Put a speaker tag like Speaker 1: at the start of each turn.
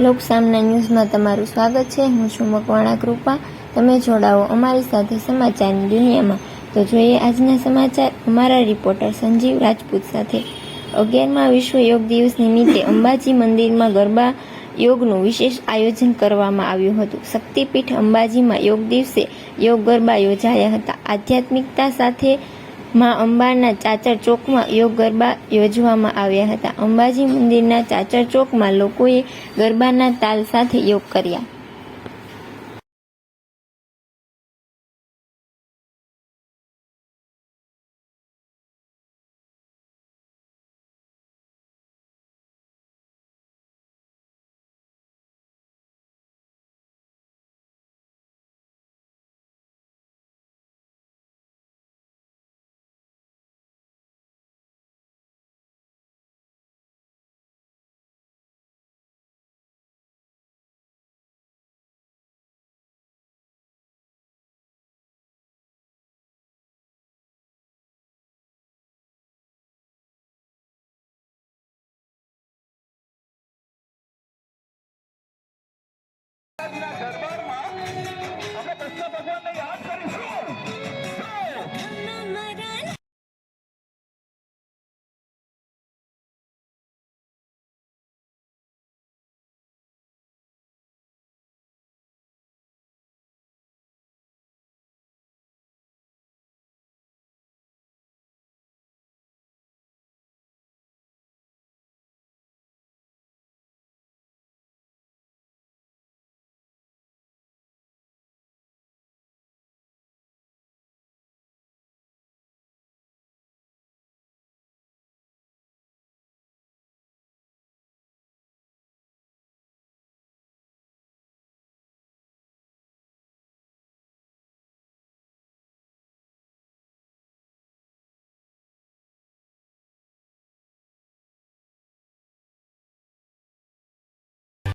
Speaker 1: લોકસામના ન્યૂઝમાં તમારું સ્વાગત છે. હું છું મકવાણા કૃપા. તમે જોડાઓ અમારી સાથે સમાચારની દુનિયામાં. તો જોઈએ આજના સમાચાર. અમારા રિપોર્ટર સંજીવ રાજપૂત સાથે. અગિયારમાં વિશ્વ યોગ દિવસ નિમિત્તે અંબાજી મંદિરમાં ગરબા યોગનું વિશેષ આયોજન કરવામાં આવ્યું હતું. શક્તિપીઠ અંબાજીમાં યોગ દિવસે યોગ ગરબા યોજાયા હતા. આધ્યાત્મિકતા સાથે માં અંબાના ચાચર ચોકમાં યોગ ગરબા યોજવામાં આવ્યા હતા. અંબાજી મંદિરના ચાચર ચોકમાં લોકોએ ગરબાના તાલ સાથે યોગ કર્યા. உன்னை ஆற்ற